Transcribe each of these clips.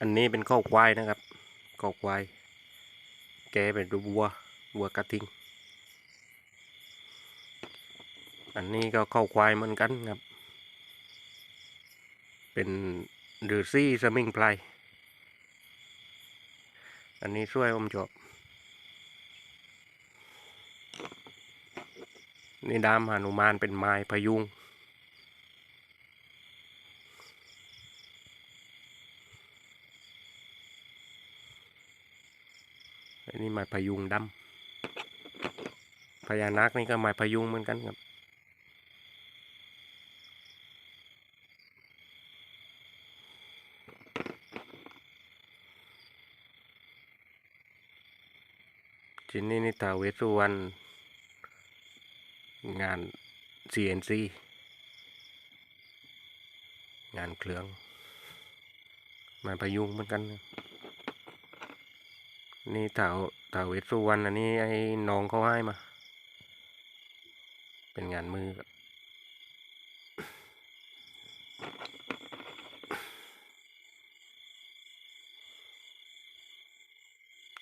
อันนี้เป็นข้าวควายนะครับข้าวควาย แกเป็นรูปวัววัวกระทิง อันนี้ก็ข้าวควายเหมือนกันครับ เป็นหรือซี่สมิงไพรอันนี้ช่วยอมจบนี่ดามหานุมานเป็นไม้พยุง อันนี้ไม้พยุงดำพญานาคนี่ก็ไม้พยุงเหมือนกันครับทีนี้นี่ตาเวสสุวรรณงาน CNC งานเครื่องไมาประยุงเหมือนกัน นะนี่ตาตาเวสสุวรรณอันนี้ไอ้น้องเขาให้มา เป็นงานมือ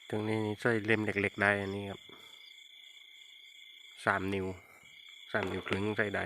ตรงนี้นี่ใช้เล่มเล็กๆได้อันนี้ครับสามนิ้วสามนิ้วครึ่งใส่ได้